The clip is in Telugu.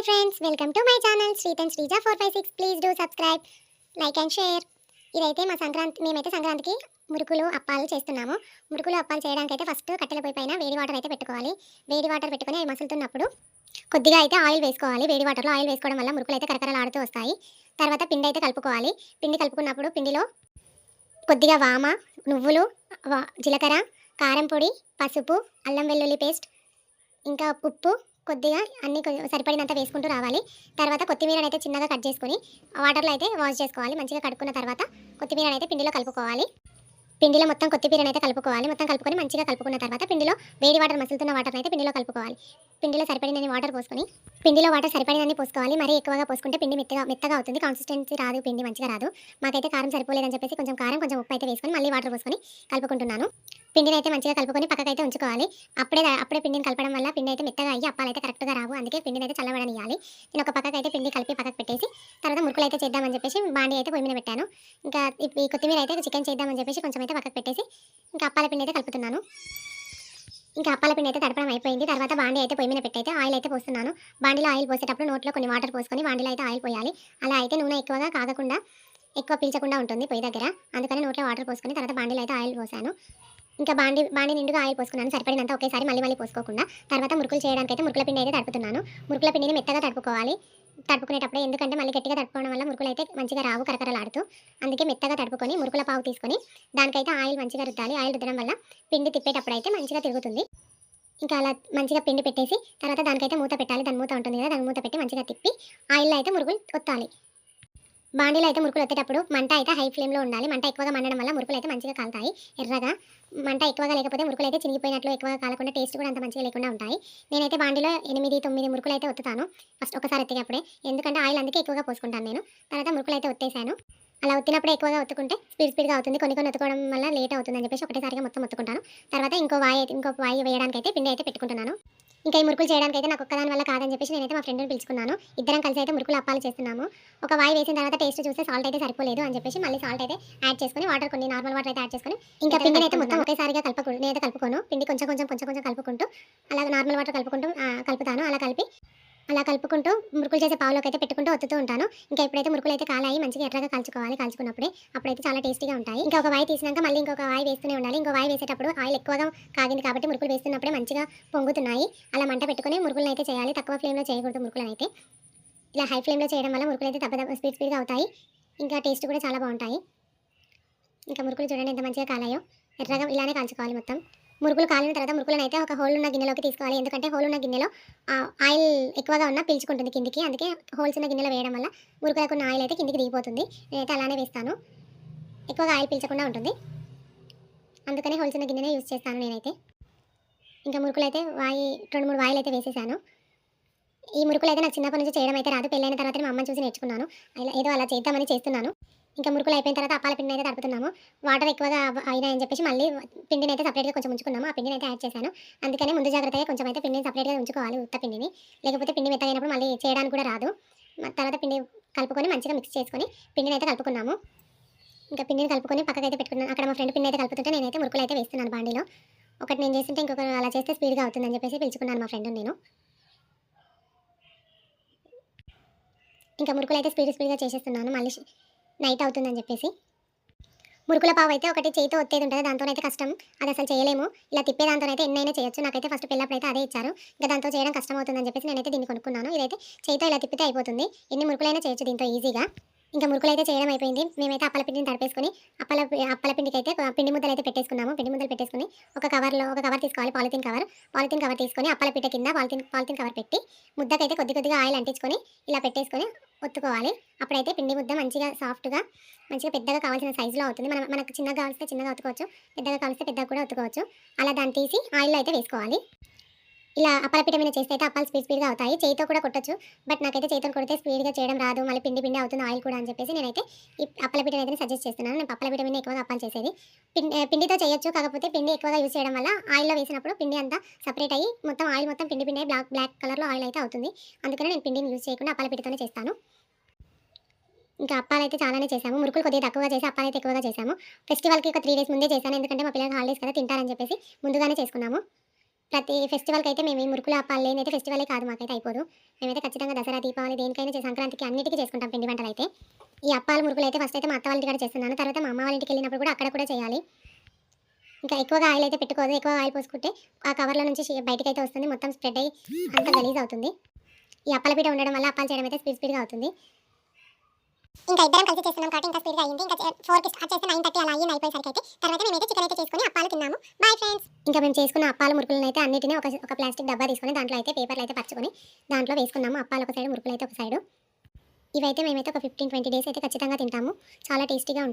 Hi friends welcome to my channel Srithan Sreeja four five six please do subscribe like and share ఇదైతే మా సంక్రాంతి మేమైతే సంక్రాంతికి మురుకులు అప్పాలు చేస్తున్నాము. మురుకులు అప్పాలు చేయడానికి అయితే ఫస్ట్ కట్టెల పొయ్యి పైన వేడి వాటర్ అయితే పెట్టుకోవాలి. వేడి వాటర్ పెట్టుకొని అవి మసులుతున్నప్పుడు కొద్దిగా అయితే ఆయిల్ వేసుకోవాలి. వేడి వాటర్లో ఆయిల్ వేసుకోవడం వల్ల మురుకులు అయితే కరకరలాడుతూ వస్తాయి. తర్వాత పిండి అయితే కలుపుకోవాలి. పిండి కలుపుకున్నప్పుడు పిండిలో కొద్దిగా వామ నువ్వులు జీలకర్ర కారం పొడి పసుపు అల్లం వెల్లుల్లి పేస్ట్ ఇంకా ఉప్పు కొద్దిగా అన్ని సరిపడినంత వేసుకుంటూ రావాలి. తర్వాత కొత్తిమీరని అయితే చిన్నగా కట్ చేసుకొని వాటర్లో అయితే వాష్ చేసుకోవాలి. మంచిగా కడుక్కున్న తర్వాత కొత్తిమీరని అయితే పిండిలో కలుపుకోవాలి. పిండిలో మొత్తం కొత్తిమీరని అయితే కలుపుకోవాలి. మొత్తం కలుపుకొని మంచిగా కలుపుకున్న తర్వాత పిండిలో వేడి వాటర్ మసులుతున్న వాటర్ అయితే పిండిలో కలుపుకోవాలి. పిండిలో సరిపడినన్ని వాటర్ పోసుకొని పిండిలో వాటర్ సరిపడినన్ని పోసుకోవాలి. మరీ ఎక్కువగా పోసుకుంటే పిండి మెత్తగా మెత్తగా అవుతుంది. కన్సిస్టెన్సీ రాదు పిండి మంచిగా రాదు. మాకైతే కారం సరిపోలేదని చెప్పేసి కొంచెం కారం కొంచెం ఉప్పు అయితే వేసుకొని మళ్ళీ వాటర్ పోసుకొని కలుపుకుంటున్నాను. పిండిని అయితే మంచిగా కలుపుకొని పక్కకైతే ఉంచుకోవాలి. అప్పుడే అప్పుడే పిండిని కలపడం వల్ల పిండి అయితే మెత్తగా అయ్యి అప్పాలు అయితే కరెక్ట్గా రావు. అందుకే పిండిని అయితే చల్లబడనియాలి నేను ఒక పక్కకైతే పిండి కలిపి పక్కకు పెట్టేసి తర్వాత మురుకులు అయితే చేద్దామని చెప్పేసి బాండి అయితే పొయ్యి మీద పెట్టాను. ఇంకా ఈ కొత్తిమీర అయితే చికెన్ చేద్దామని చెప్పేసి కొంచెం అయితే పక్కకు పెట్టేసి ఇంకా అప్పాల పిండి అయితే కలుపుతున్నాను. ఇంకా అప్పాల పిండి అయితే తడపడం అయిపోయింది. తర్వాత బాండి అయితే పొయ్యి మీద పెట్టయితే ఆయిల్ అయితే పోస్తున్నాను. బాండిలో ఆయిల్ పోసేటప్పుడు నోట్లో కొన్ని వాటర్ పోసుకొని బాండిలో అయితే ఆయిల్ పోయాలి. అలా అయితే నూనె ఎక్కువగా కాగకుండా ఎక్కువ పీల్చకుండా ఉంటుంది పొయ్యి దగ్గర. అందుకని నోట్లో వాటర్ పోసుకొని తర్వాత బాండిలో అయితే ఆయిల్ పోసాను. ఇంకా బాండి బాండి నిండుగా ఆయిల్ పోసుకున్నాను. సరిపడినంత ఒకేసారి మళ్ళీ మళ్ళీ పోసుకోకుండా తర్వాత మురుకులు చేయడానికి అయితే మురుకుల పిండి అయితే తడుపుతున్నాను. మురుకుల పిండిని మెత్తగా తడుపుకోవాలి. తడుపుకునేటప్పుడు ఎందుకంటే మళ్ళీ గట్టిగా తడుపుకోవడం వల్ల మురుకులు అయితే మంచిగా రావు కరకరలాడుతూ. అందుకే మెత్తగా తడుపుకొని మురుకుల పావు తీసుకొని దానికైతే ఆయిల్ మంచిగా రుద్దాలి. ఆయిల్ రుద్దడం వల్ల పిండి తిప్పేటప్పుడు అయితే మంచిగా తిరుగుతుంది. ఇంకా అలా మంచిగా పిండి పెట్టేసి తర్వాత దానికైతే మూత పెట్టాలి. దాని మూత ఉంటుంది కదా దాని మూత పెట్టి మంచిగా తిప్పి ఆయిల్లో అయితే మురుగులు ఒత్తాలి. బాండీలో అయితే మురుకులు వచ్చేటప్పుడు మంట అయితే హై ఫ్లేమ్లో ఉండాలి. మంట ఎక్కువగా మండడం వల్ల మురుకులు అయితే మంచిగా కాలుతాయి. ఎర్రగా. మంట ఎక్కువగా లేకపోతే మురుకులు అయితే చినిగిపోయినట్లు ఎక్కువగా కాలకుండా టేస్ట్ కూడా అంత మంచిగా లేకుండా ఉంటాయి. నేనైతే బాండీలో ఎనిమిది తొమ్మిది మురుకులు అయితే ఒత్తుతాను. ఫస్ట్ ఒకసారి ఎత్తినప్పుడే ఎందుకంటే ఆయిల్ అందుకే ఎక్కువగా పోసుకుంటాను నేను. తర్వాత మురుకులు అయితే ఒత్తేసాను. అలా ఒత్తినప్పుడు ఎక్కువగా ఒత్తుకుంటే స్పీడ్ స్పీడ్గా అవుతుంది. కొన్ని కొన్ని ఒత్తుకోవడం వల్ల లేట్ అవుతుందని చెప్పేసి ఒకటేసారిగా మొత్తం ఒత్తుకుంటాను. తర్వాత ఇంకో వాయి ఇంకో వాయి వేయడానికి అయితే పిండి అయితే పెట్టుకుంటున్నాను. ఇంకా ఈ మురుకులు చేయడానికి అయితే నాకు ఒక్కదాని వల్ల కాదని చెప్పేసి నేనైతే మా ఫ్రెండ్ని పిలుచుకున్నాను. ఇద్దరం కలిసి అయితే మురుకులు అప్పాలు చేస్తున్నాము. ఒక వాయి వేసిన తర్వాత టేస్ట్ చూస్తే సాల్ట్ అయితే సరిపోలేదు అని చెప్పేసి మళ్ళీ సాల్ట్ అయితే యాడ్ చేసుకొని వాటర్ కొన్ని నార్మల్ వాటర్ అయితే యాడ్ చేసుకొని ఇంకా పిండిని అయితే మొత్తం ఒకేసారిగా కలపకూడదు నేనైతే కలుపుకోను. పిండి కొంచెం కొంచెం కొంచెం కొంచెం కలుపుకుంటూ అలా నార్మల్ వాటర్ కలుపుకుంటూ కలుపుతాను. అలా కలిపి అలా కలుపుకుంటూ మురుకులు చేసే పావులోకి అయితే పెట్టుకుంటూ ఒత్తుతూ ఉంటాను. ఇంకా ఎప్పుడైతే మురుకులు అయితే కాలాయి మంచిగా ఎర్రగా కాల్చుకోవాలి కాల్చుకున్నప్పుడే అప్పుడైతే చాలా టేస్టీగా ఉంటాయి. ఇంకా ఒక వాయి తీసినాక మళ్ళీ ఇంకొక వాయి వేస్తూనే ఉండాలి. ఇంకో వాయి వేసేటప్పుడు ఆయిల్ ఎక్కువగా కాగింది కాబట్టి మురుకులు వేస్తున్నప్పుడే మంచిగా పొంగుతున్నాయి. అలా మంట పెట్టుకుని మురుకులను అయితే చేయాలి. తక్కువ ఫ్లేమ్లో చేయకూడదు మురుకులను అయితే ఇలా హై ఫ్లేమ్లో చేయడం వల్ల మురుకులు అయితే దెబ్బ స్పీడ్ స్పీడ్గా అవుతాయి. ఇంకా టేస్ట్ కూడా చాలా బాగుంటాయి. ఇంకా మురుకులు చూడండి ఎంత మంచిగా కాలాయో. ఎర్రగా ఇలానే కాల్చుకోవాలి మొత్తం. మురుకులు కాలిన తర్వాత మురుకులను అయితే ఒక హోల్ ఉన్న గిన్నెలోకి తీసుకోవాలి. ఎందుకంటే హోల్ ఉన్న గిన్నెలో ఆయిల్ ఎక్కువగా ఉన్న పీల్చుకుంటుంది కిందికి. అందుకే హోల్స్ ఉన్న గిన్నెలో వేయడం వల్ల మురుకులకు ఉన్న ఆయిల్ అయితే కిందికి దిగిపోతుంది. నేనైతే అలానే వేస్తాను. ఎక్కువగా ఆయిల్ పీల్చకుండా ఉంటుంది. అందుకనే హోల్స్ ఉన్న గిన్నెనే యూజ్ చేస్తాను నేనైతే. ఇంకా మురుకులు అయితే వాయి రెండు మూడు వాయిలు అయితే వేసేసాను. ఈ మురుకులు అయితే నాకు చిన్నప్పటి నుంచి చేయడం అయితే రాదు. పెళ్ళైన తర్వాత మా అమ్మని చూసి నేర్చుకున్నాను. ఇలా ఏదో అలా చేద్దామని చేస్తున్నాను. ఇంకా మురుకులు అయిపోయిన తర్వాత అప్పాల పిండిని అయితే తడుపుతున్నాము. వాటర్ ఎక్కువగా అవ- అయినాయని చెప్పేసి మళ్ళీ పిండిని అయితే సపరేట్గా కొంచెం ఉంచుకున్నాము. ఆ పిండిని అయితే యాడ్ చేశాను. అందుకనే ముందు జాగ్రత్తగా కొంచెం అయితే పిండిని సపరేట్గా ఉంచుకోవాలి ఉత్త పిండిని. లేకపోతే పిండి మెత్తగైనప్పుడు మళ్ళీ చేయడానికి కూడా రాదు. తర్వాత పిండి కలుపుకొని మంచిగా మిక్స్ చేసుకొని పిండిని అయితే కలుపుకున్నాము. ఇంకా పిండిని కలుపుకొని పక్కకైతే పెట్టుకున్నాను అక్కడ మా ఫ్రెండ్ పిండి అయితే కలుపుతుంటే నేనైతే మురుకులు అయితే వేస్తున్నాను బాండీలో. ఒకటి నేను చేస్తుంటే ఇంకొకరు అలా చేస్తే స్పీడ్గా అవుతుందని చెప్పేసి పిలుచుకున్నాను మా ఫ్రెండ్ నేను. ఇంకా మురుకులు అయితే స్పీడ్ స్పీడ్గా చేసేస్తున్నాను. మళ్ళీ నైట్ అవుతుందని చెప్పేసి. మురుకుల పావు అయితే ఒకటి చేతితో ఒత్తేది ఉంటుంది దాంతోనైతే కష్టం. అది అసలు చేయలేము. ఇలా తిప్పే దాంతోనైతే ఎన్నైనా చేయొచ్చు. నాకైతే ఫస్ట్ పిల్లప్పుడు అయితే అదే ఇచ్చారు. ఇంకా దాంతో చేయడం కష్టం అవుతుందని చెప్పేసి నేనైతే దీన్ని కొనుక్కున్నాను. ఇదైతే చేతితో ఇలా తిప్పితే అయిపోతుంది. ఎన్ని మురుకులైనా చేయొచ్చు దీంతో ఈజీగా. ఇంకా మురుకులు అయితే చేయడం అయిపోయింది. మేమైతే అప్పల పిండిని తడిపేసుకుని అప్పల అప్పల పిండికి అయితే పిండి ముద్దలు అయితే పెట్టేసుకున్నాము. పిండి ముద్దలు పెట్టేసుకుని ఒక కవర్లో ఒక కవర్ తీసుకోవాలి పాలిథిన్ కవర్. పాలిథిన్ కవర్ తీసుకొని అప్పల పిట్ట కింద పాలిథిన్ పాలిథిన్ కవర్ పెట్టి ముద్దకైతే కొద్ది కొద్దిగా ఆయిల్ అంటించుకొని ఇలా పెట్టేసుకొని ఒత్తుకోవాలి. అప్పుడైతే పిండి ముద్ద మంచిగా సాఫ్ట్గా మంచిగా పెద్దగా కావాల్సిన సైజులో అవుతుంది. మనం మనకు చిన్నగా కావాల్స్తే చిన్నగా ఒత్తుకోవచ్చు. పెద్దగా కావాల్స్తే పెద్దగా కూడా ఒత్తుకోవచ్చు. అలా దాన్ని తీసి ఆయిల్లో అయితే వేసుకోవాలి. ఇలా అప్పల పిట్ట మీద చేస్తే అయితే అప్పాలు స్పీడ్ స్పీడ్గా అవుతాయి. చేయితో కూడా కొట్టచ్చు. బట్ నాకైతే చేతితో కొడితే స్పీడ్గా చేయడం రాదు. మళ్ళీ పిండి పిండి అవుతుంది ఆయిల్ కూడా అని చెప్పేసి నేనైతే ఈ అప్పల పిట్టని అయితే సజెస్ట్ చేస్తున్నాను. నేను అప్పల మీద ఎక్కువగా అప్పాలు చేసేది. పిండి పిండితో చేయొచ్చు. కాకపోతే పిండి ఎక్కువగా యూస్ చేయడం వల్ల ఆయిల్లో వేసినప్పుడు పిండి అంతా సపరేట్ అయ్యి మొత్తం ఆయిల్ మొత్తం పిండి పిండి బ్లాక్ బ్లాక్ కలర్లో ఆయిల్ అయితే అవుతుంది. అందుకనే నేను పిండిని యూస్ చేయకుండా అప్పల పిట్టతోనే చేస్తాను. ఇంకా అప్పాలు అయితే చాలానే చేసాము మురుకులు కొద్దిగా తక్కువగా చేసి అప్పాలు అయితే ఎక్కువగా చేసాము ఫెస్టివల్కి ఒక త్రీ డేస్ ముందే చేశాను. ఎందుకంటే మా పిల్లలు హాలిడేస్ కదా తింటారని చెప్పేసి ముందుగానే చేసుకున్నాము. ప్రతి ఫెస్టివల్కి అయితే మేము ఈ మురుకులు అప్పాలు లేనైతే ఫెస్టివలే కాదు మాకైతే అయిపోదు. మేమైతే ఖచ్చితంగా దసరా దీపావళి దేనికైనా సంక్రాంతికి అన్నిటికీ చేసుకుంటాం పిండి వంటలు అయితే. ఈ అప్పాలు మురుకులు అయితే ఫస్ట్ అయితే మా అత్త వాళ్ళ ఇంటికాడ చేస్తున్నాను. తర్వాత మా అమ్మ వాళ్ళ ఇంటికి వెళ్ళినప్పుడు కూడా అక్కడ కూడా చేయాలి. ఇంకా ఎక్కువగా ఆయిల్ అయితే పెట్టుకోదు ఎక్కువ ఆయిల్ పోసుకుంటే ఆ కవర్లో నుంచి షీ- అయితే వస్తుంది. మొత్తం స్ప్రెడ్ అయ్యి అంత గలీజ్ అవుతుంది. ఈ అప్పల పీట ఉండడం వల్ల అప్పాలు చేయడం అయితే స్పీడ్ స్పీడ్గా అవుతుంది. ఇంకా ఇద్దరం కలిసి చేస్తున్నాం కాబట్టి ఇంకా స్పీడ్గా అయింది ఇంకా ఫోర్కి స్టార్ట్ చేస్తే నైన్ థర్టీ అలా అయ్యింది అయిపోయేసరికి అయితే. తర్వాత మేమైతే చికెన్ అయితే చేసుకుని అప్పాలు తిన్నాము. బాయ్ ఫ్రెండ్స్ ఇంకా మేము చేసుకున్న అప్పాల మురుకులను అయితే అన్నిటిని ఒక ఒక ప్లాస్టిక్ డబ్బా తీసుకొని దాంట్లో అయితే పేపర్లు అయితే పరుచుకొని దాంట్లో వేసుకున్నాము. అప్పాలు ఒక సైడ్ మురుకులు అయితే ఒక సైడ్ ఇవైతే మేమైతే ఒక ఫిఫ్టీన్ ట్వంటీ డేస్ అయితే ఖచ్చితంగా తింటాము. చాలా టేస్టీగా ఉంటుంది